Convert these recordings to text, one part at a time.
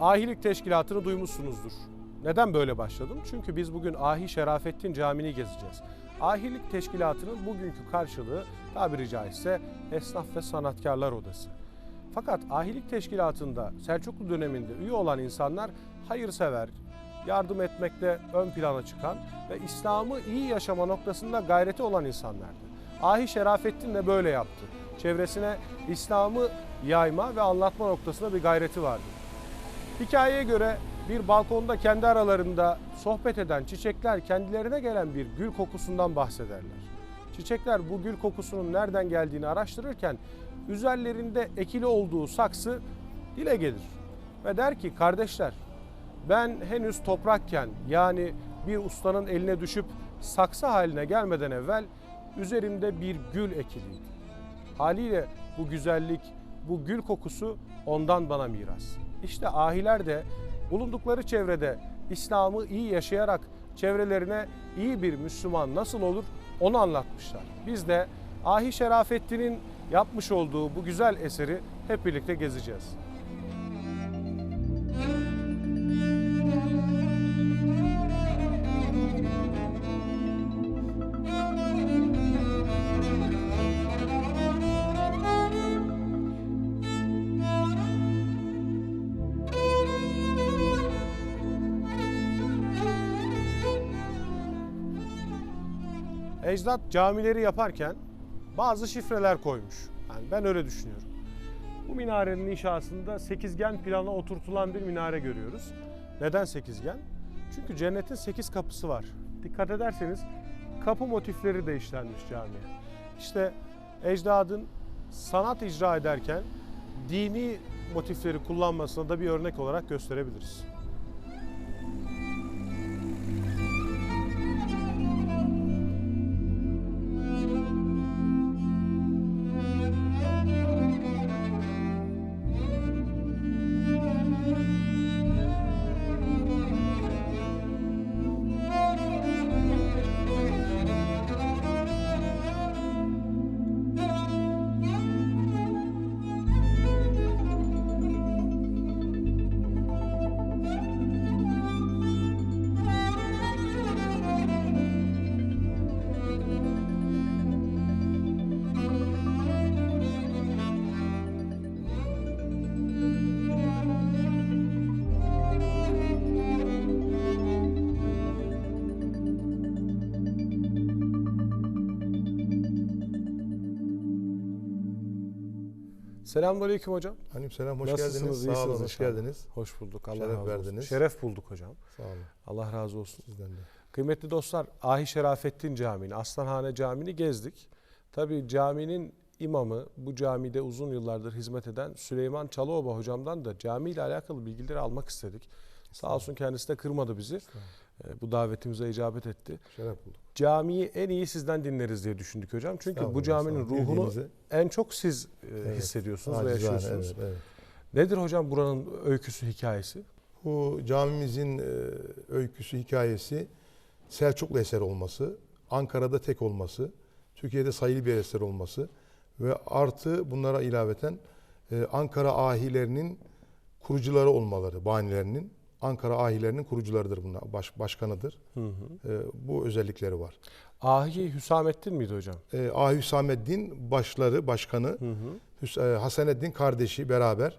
Ahilik Teşkilatı'nı duymuşsunuzdur. Neden böyle başladım? Çünkü biz bugün Ahi Şerafettin Camii'ni gezeceğiz. Ahilik Teşkilatı'nın bugünkü karşılığı tabiri caizse Esnaf ve Sanatkarlar Odası. Fakat Ahilik Teşkilatı'nda Selçuklu döneminde üye olan insanlar hayırsever, yardım etmekte ön plana çıkan ve İslam'ı iyi yaşama noktasında gayreti olan insanlardı. Ahi Şerafettin de böyle yaptı. Çevresine İslam'ı yayma ve anlatma noktasında bir gayreti vardı. Hikayeye göre bir balkonda kendi aralarında sohbet eden çiçekler kendilerine gelen bir gül kokusundan bahsederler. Çiçekler bu gül kokusunun nereden geldiğini araştırırken üzerlerinde ekili olduğu saksı dile gelir. Ve der ki kardeşler ben henüz toprakken yani bir ustanın eline düşüp saksı haline gelmeden evvel üzerimde bir gül ekiliydi. Haliyle bu güzellik, bu gül kokusu ondan bana miras. İşte ahiler de bulundukları çevrede İslam'ı iyi yaşayarak çevrelerine iyi bir Müslüman nasıl olur onu anlatmışlar. Biz de Ahi Şerafettin'in yapmış olduğu bu güzel eseri hep birlikte gezeceğiz. Ecdat camileri yaparken bazı şifreler koymuş. Yani ben öyle düşünüyorum. Bu minarenin inşasında sekizgen plana oturtulan bir minare görüyoruz. Neden sekizgen? Çünkü cennetin sekiz kapısı var. Dikkat ederseniz kapı motifleri de işlenmiş camiye. İşte ecdadın sanat icra ederken dini motifleri kullanmasına da bir örnek olarak gösterebiliriz. Selamünaleyküm hocam. Aleykümselam, hoş Nasılsınız, geldiniz. Sağ olun, hoş inşallah. geldiniz. Hoş bulduk. Allah Şeref razı olsun. verdiniz. Şeref bulduk hocam. Sağ olun, Allah razı olsun. sizden de. Kıymetli dostlar, Ahi Şerafettin Camii'ni, Aslanhane Camii'ni gezdik. Tabii caminin imamı, bu camide uzun yıllardır hizmet eden Süleyman Çalıoba hocamdan da camiyle alakalı bilgileri almak istedik. Sağ olsun kendisi de kırmadı bizi. Ee, Bu davetimize icabet etti. Şeref bulduk. Camiyi en iyi sizden dinleriz diye düşündük hocam. Çünkü bu caminin ruhunu Bildiğinizi- en çok siz e, Evet, hissediyorsunuz ve acizane, yaşıyorsunuz. Evet, evet. Nedir hocam buranın öyküsü, hikayesi? Bu camimizin e, öyküsü, hikayesi Selçuklu eser olması, Ankara'da tek olması, Türkiye'de sayılı bir eser olması ve artı bunlara ilaveten e, Ankara ahilerinin kurucuları olmaları, banilerinin Ankara ahilerinin kurucularıdır bunlar, baş, başkanıdır. Hı hı. E, bu özellikleri var. Ahi Hüsamettin miydi hocam? E, Ahi Hüsamettin başları, başkanı, Hı hı. Hüs- e, Hasaneddin kardeşi beraber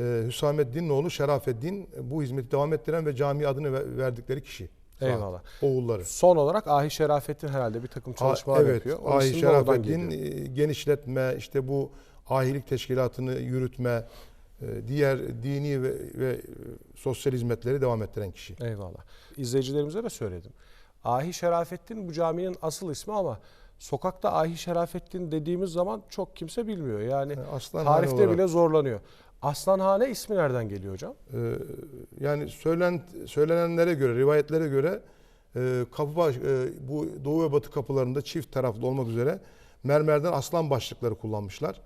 e, Hüsamettin'in oğlu Şerafeddin e, bu hizmeti devam ettiren ve cami adını ve- verdikleri kişi. Eyvallah. Oğulları. Son olarak Ahi Şerafettin herhalde bir takım çalışmalar A- evet, yapıyor. Onun Ahi geliyor. e, genişletme, işte bu ahilik teşkilatını yürütme, diğer dini ve, ve e, sosyal hizmetleri devam ettiren kişi. Eyvallah. İzleyicilerimize de söyledim. Ahi Şerafettin bu caminin asıl ismi ama sokakta Ahi Şerafettin dediğimiz zaman çok kimse bilmiyor. Yani E, Aslan tarifte olarak, bile zorlanıyor. Aslanhane ismi nereden geliyor hocam? e, yani söylen, söylenenlere göre, rivayetlere göre e, kapı e, bu doğu ve batı kapılarında çift taraflı olmak üzere mermerden aslan başlıkları kullanmışlar.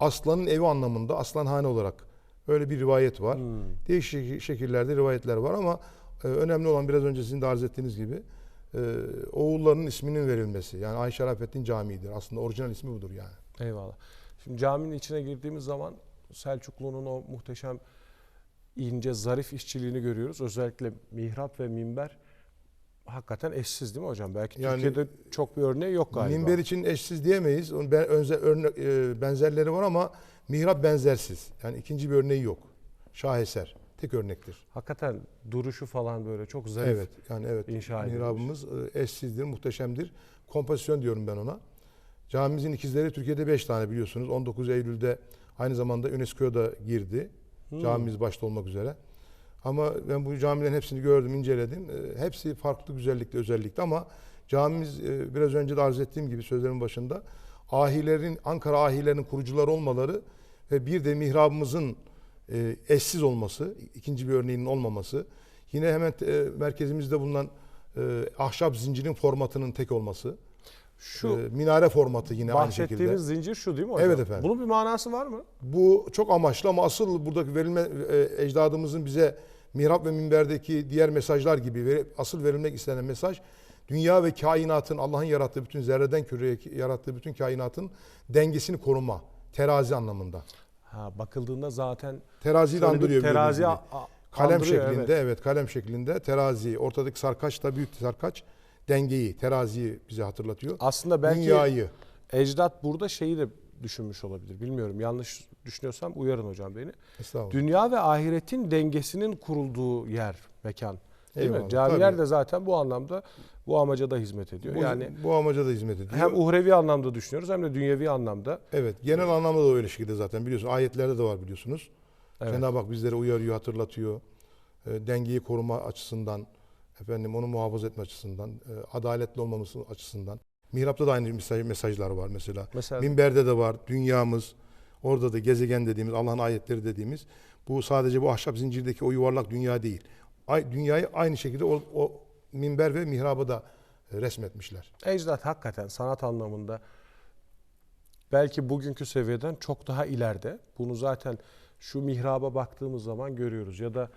Aslanın evi anlamında aslanhane olarak öyle bir rivayet var. Hmm. Değişik şekillerde rivayetler var ama e, önemli olan biraz önce sizin de arz ettiğiniz gibi e, oğullarının isminin verilmesi. Yani Ayşe Şerafettin Camii'dir. Aslında orijinal ismi budur yani. Eyvallah. Şimdi caminin içine girdiğimiz zaman Selçuklu'nun o muhteşem ince, zarif işçiliğini görüyoruz. Özellikle mihrap ve minber hakikaten eşsiz değil mi hocam? Belki Yani- Türkiye'de çok bir örneği yok galiba. Minber için eşsiz diyemeyiz. Onun ben, önce örnek, e, benzerleri var ama mihrap benzersiz. Yani ikinci bir örneği yok. Şaheser. Tek örnektir. Hakikaten duruşu falan böyle çok zarif. Evet. Yani evet. inşa. Mihrabımız e, eşsizdir, muhteşemdir. Kompozisyon diyorum ben ona. Camimizin ikizleri Türkiye'de 5 tane biliyorsunuz. 19 Eylül'de aynı zamanda UNESCO'ya da girdi. Hmm. Camimiz başta olmak üzere. Ama ben bu camilerin hepsini gördüm, inceledim. E, Hepsi farklı güzellikte, özellikle ama camimiz e, biraz önce de arz ettiğim gibi sözlerimin başında ahilerin, Ankara ahilerinin kurucuları olmaları ve bir de mihrabımızın e, eşsiz olması, ikinci bir örneğinin olmaması, yine hemen e, merkezimizde bulunan ahşap zincirin formatının tek olması, Şu e, minare formatı yine aynı şekilde. bahsettiğimiz zincir şu değil mi hocam? Evet efendim. Bunun bir manası var mı? Bu çok amaçlı ama asıl buradaki verilme e, ecdadımızın bize mihrap ve minberdeki diğer mesajlar gibi veri- asıl verilmek istenen mesaj dünya ve kainatın Allah'ın yarattığı bütün zerreden küreye yarattığı bütün kainatın dengesini koruma. Terazi anlamında. Ha, bakıldığında zaten Teraziyi andırıyor terazi Kalem andırıyor, şeklinde evet. evet. kalem şeklinde terazi ortadaki sarkaç da büyük sarkaç dengeyi teraziyi bize hatırlatıyor. Aslında belki Dünyayı ecdat burada şeyi de düşünmüş olabilir. Bilmiyorum yanlış düşünüyorsam uyarın hocam beni. estağfurullah. Dünya ve ahiretin dengesinin kurulduğu yer, mekan. Değil mi? Eyvallah, Camiler tabii. de zaten bu anlamda bu amaca da hizmet ediyor. Bu, yani bu amaca da hizmet ediyor. hem uhrevi anlamda düşünüyoruz hem de dünyevi anlamda. Evet, genel anlamda da öyle şekilde zaten biliyorsun. Ayetlerde de var biliyorsunuz. Evet. Cenab-ı Hak bizlere uyarıyor, hatırlatıyor. E, dengeyi koruma açısından, efendim onu muhafaza etme açısından, e, adaletli olmamız açısından. Mihrapta da aynı mesaj, mesajlar var mesela. Mesela Minberde de var, dünyamız, orada da gezegen dediğimiz, Allah'ın ayetleri dediğimiz. Bu sadece bu ahşap zincirdeki o yuvarlak dünya değil. Ay, dünyayı aynı şekilde o, o minber ve mihraba da e, resmetmişler. ecdat hakikaten sanat anlamında belki bugünkü seviyeden çok daha ileride. Bunu zaten şu mihraba baktığımız zaman görüyoruz. Ya da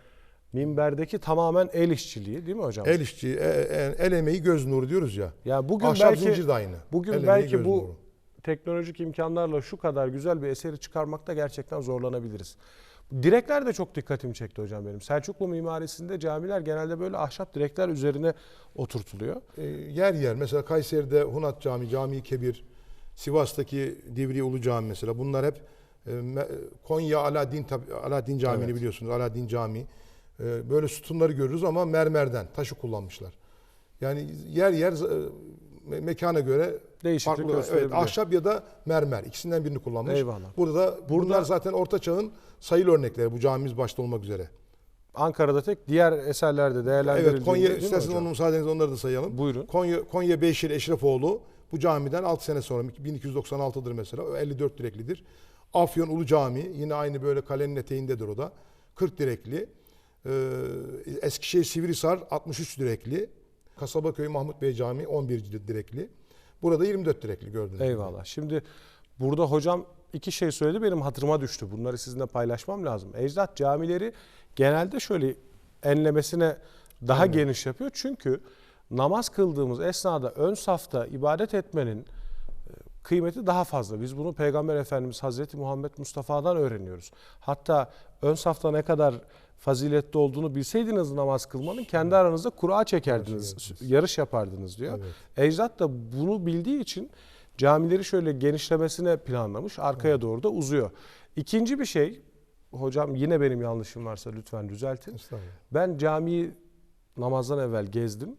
minberdeki tamamen el işçiliği değil mi hocam? El işçi, e- e- el emeği göz nuru diyoruz ya. yani bugün Ahşap belki zincir de aynı. bugün El belki bu nuru. teknolojik imkanlarla şu kadar güzel bir eseri çıkarmakta gerçekten zorlanabiliriz. Direkler de çok dikkatimi çekti hocam benim. Selçuklu mimarisinde camiler genelde böyle ahşap direkler üzerine oturtuluyor. E, yer yer mesela Kayseri'de Hunat Camii, Camii Kebir, Sivas'taki Divriği Ulu Cami mesela bunlar hep e, Konya Alaaddin Alaaddin Camii'ni Evet. biliyorsunuz. Alaaddin Camii. E, böyle sütunları görürüz ama mermerden, taşı kullanmışlar. Yani yer yer e, me- mekana göre Değişiklik farklı. Evet, ahşap ya da mermer ikisinden birini kullanmış. Eyvallah. Burada da bunlar zaten orta çağın sayılı örnekleri bu camimiz başta olmak üzere. Ankara'da tek diğer eserlerde değerlendirildiğinde Evet Konya isterseniz onun müsaadenizle onları da sayalım. Buyurun. Konya, Konya Beyşehir Eşrefoğlu bu camiden 6 sene sonra 1296'dır mesela. O 54 direklidir. Afyon Ulu Cami yine aynı böyle kalenin eteğindedir o da. 40 direkli. Ee, Eskişehir Sivrisar 63 direkli. Kasabaköy Mahmut Bey Camii 11 direkli. Burada 24 direkli gördüğünüz gibi. Eyvallah. Şimdi burada hocam iki şey söyledi benim hatırıma düştü. Bunları sizinle paylaşmam lazım. Ecdat camileri genelde şöyle enlemesine daha geniş yapıyor. Çünkü namaz kıldığımız esnada ön safta ibadet etmenin e, kıymeti daha fazla. Biz bunu Peygamber Efendimiz Hazreti Muhammed Mustafa'dan öğreniyoruz. Hatta ön safta ne kadar faziletli olduğunu bilseydiniz namaz kılmanın kendi aranızda kura çekerdiniz, yarış yapardınız diyor. Evet. Ecdat da bunu bildiği için camileri şöyle genişlemesine planlamış. Arkaya doğru da uzuyor. İkinci bir şey, hocam yine benim yanlışım varsa lütfen düzeltin. Ben camiyi namazdan evvel gezdim.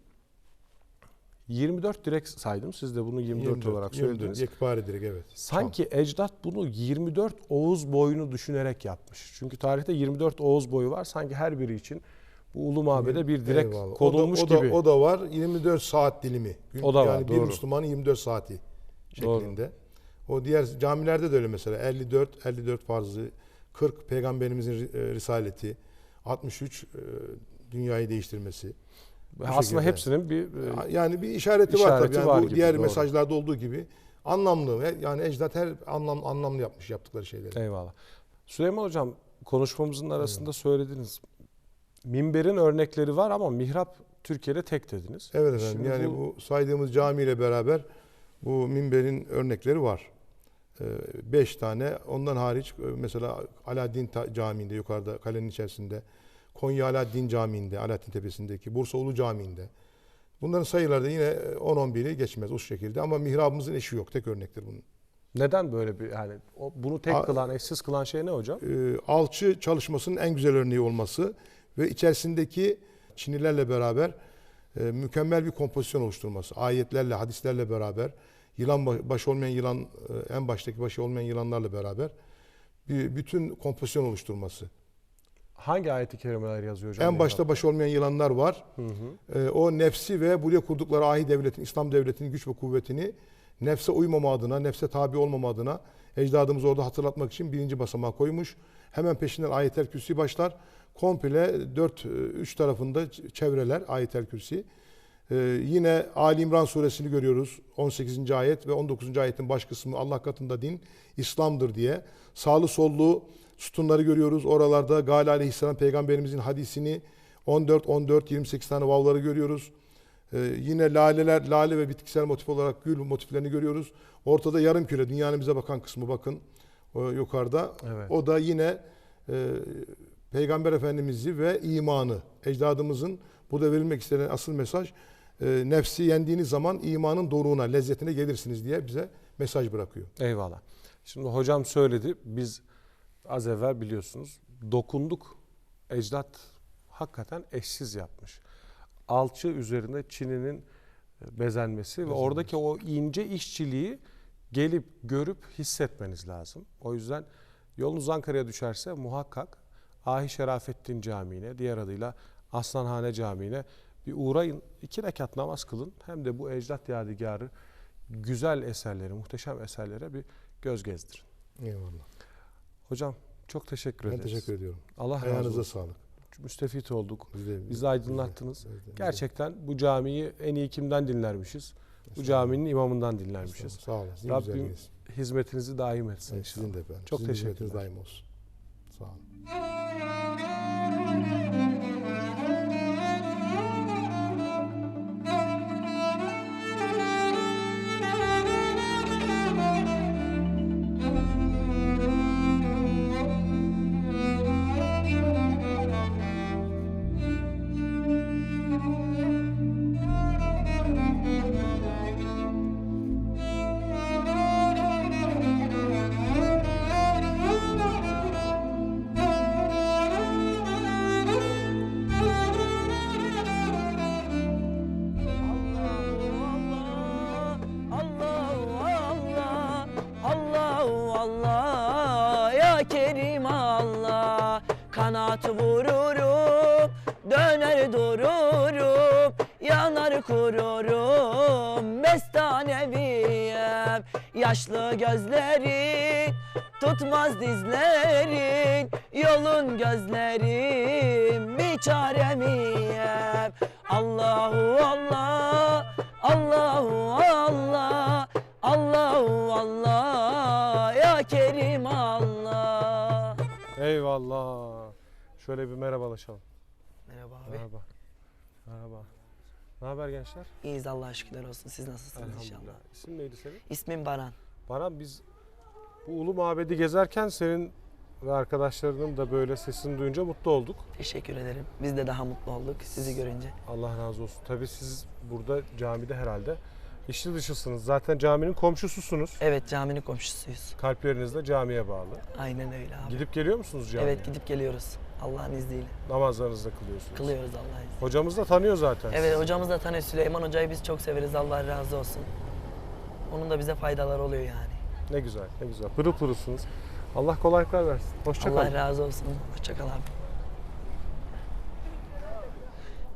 24 direk saydım. Siz de bunu 24, olarak 24, söylediniz. Yekpare direkt evet. Sanki ecdat bunu 24 Oğuz boyunu düşünerek yapmış. Çünkü tarihte 24 Oğuz boyu var. Sanki her biri için bu ulu mabede bir direk Eyvallah. konulmuş o da, o gibi. Da, o da var 24 saat dilimi. O da var, yani bir doğru. Müslümanın 24 saati Doğru. şeklinde. O diğer camilerde de öyle mesela 54 54 farzı, 40 peygamberimizin ri- e, risaleti, 63 e, dünyayı değiştirmesi. Bu Aslında şekilde. hepsinin bir e, Yani bir işareti, var İşareti tabii. Yani var bu gibi, diğer doğru. mesajlarda olduğu gibi anlamlı. Yani ecdat her anlam anlamlı yapmış yaptıkları şeyleri. Eyvallah. Süleyman Hocam konuşmamızın arasında söylediniz. Minberin örnekleri var ama mihrap Türkiye'de tek dediniz. Evet efendim. Şimdi yani bu, saydığımız camiyle beraber bu minberin örnekleri var. 5 tane. Ondan hariç e, mesela Alaaddin Camii'nde yukarıda kalenin içerisinde. Konya Alaaddin Camii'nde, Alaaddin Tepesi'ndeki, Bursa Ulu Camii'nde. Bunların sayıları da yine 10-11'i geçmez o şekilde ama mihrabımızın eşi yok. Tek örnektir bunun. Neden böyle bir yani bunu tek A- kılan, eşsiz kılan şey ne hocam? e, alçı çalışmasının en güzel örneği olması ve içerisindeki Çinilerle beraber e, mükemmel bir kompozisyon oluşturması. Ayetlerle, hadislerle beraber, yılan ba- başı olmayan yılan, e, en baştaki başı olmayan yılanlarla beraber bir bütün kompozisyon oluşturması. Hangi ayeti kerimeler yazıyor hocam? En başta başı olmayan yılanlar var. Hı hı. E, o nefsi ve buraya kurdukları ahi devletin, İslam devletinin güç ve kuvvetini nefse uymama adına, nefse tabi olmama adına ecdadımız orada hatırlatmak için birinci basamağa koymuş. Hemen peşinden ayetel kürsi başlar. Komple dört, e, üç tarafında çevreler ayetel kürsi. E, yine Ali İmran suresini görüyoruz. 18. ayet ve 19. ayetin baş kısmı Allah katında din İslam'dır diye. Sağlı sollu sütunları görüyoruz. Oralarda Gali Aleyhisselam peygamberimizin hadisini 14, 14, 28 tane vavları görüyoruz. Ee, yine laleler, lale ve bitkisel motif olarak gül motiflerini görüyoruz. Ortada yarım küre, dünyanın bize bakan kısmı bakın o yukarıda. Evet. O da yine e, Peygamber Efendimiz'i ve imanı, ecdadımızın burada verilmek istenen asıl mesaj e, nefsi yendiğiniz zaman imanın doruğuna, lezzetine gelirsiniz diye bize mesaj bırakıyor. Eyvallah. Şimdi hocam söyledi. Biz az evvel biliyorsunuz dokunduk. Ecdat hakikaten eşsiz yapmış. Alçı üzerinde çininin bezenmesi ve oradaki o ince işçiliği gelip görüp hissetmeniz lazım. O yüzden yolunuz Ankara'ya düşerse muhakkak Ahi Şerafettin Camii'ne, diğer adıyla Aslanhane Camii'ne bir uğrayın. iki rekat namaz kılın. Hem de bu ecdat yadigarı güzel eserleri, muhteşem eserlere bir göz gezdirin. Eyvallah. Hocam çok teşekkür Ben ederiz. teşekkür ediyorum. Allah razı Ayağınıza olsun. sağlık. Müstefit olduk. Biz de, Bizi aydınlattınız. biz de- biz de- Gerçekten bu camiyi en iyi kimden dinlermişiz? Bu caminin imamından dinlermişiz. Sağ olun. Sizin Rabbim güzelliğiniz. hizmetinizi daim etsin. Evet, sizin de efendim. Çok Sizin teşekkürler. hizmetiniz daim olsun. Sağ olun. Yaşlı gözlerin tutmaz dizlerin yolun gözlerim bir çaremiyem Allahu Allah Allahu Allah Allahu Allah ya Kerim Allah Eyvallah. Şöyle bir merhabalaşalım. Merhaba abi. Merhaba. Merhaba. Ne haber gençler? İyiyiz Allah'a şükürler olsun. Siz nasılsınız inşallah? İsim neydi senin? İsmim Baran. Baran biz bu ulu mabedi gezerken senin ve arkadaşlarının da böyle sesini duyunca mutlu olduk. Teşekkür ederim. Biz de daha mutlu olduk sizi görünce. Allah razı olsun. Tabii siz burada camide herhalde içli dışısınız. Zaten caminin komşususunuz. Evet caminin komşusuyuz. Kalpleriniz de camiye bağlı. Aynen öyle abi. Gidip geliyor musunuz camiye? Evet gidip geliyoruz. Allah'ın izniyle. Namazlarınızı da kılıyorsunuz. Kılıyoruz Allah'ın izniyle. Hocamız da tanıyor zaten. Evet sizi. hocamız da tanıyor. Süleyman Hoca'yı biz çok severiz. Allah razı olsun. Onun da bize faydaları oluyor yani. Ne güzel, ne güzel. Pırıl pırılsınız. Allah kolaylıklar versin. Hoşçakalın. Allah razı olsun. Hoşçakal abi.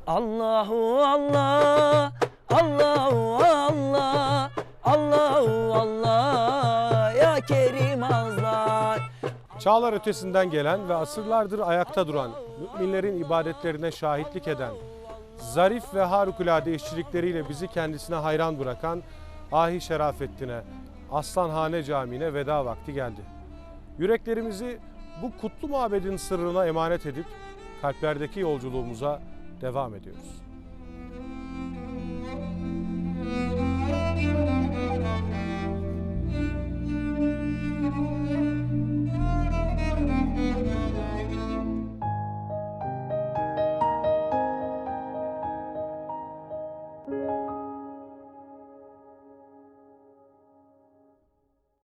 Allahu Allah, Allahu Allah, Çağlar ötesinden gelen ve asırlardır ayakta duran, müminlerin ibadetlerine şahitlik eden, zarif ve harikulade işçilikleriyle bizi kendisine hayran bırakan Ahi Şerafettin'e, Aslanhane Camii'ne veda vakti geldi. Yüreklerimizi bu kutlu mabedin sırrına emanet edip kalplerdeki yolculuğumuza devam ediyoruz.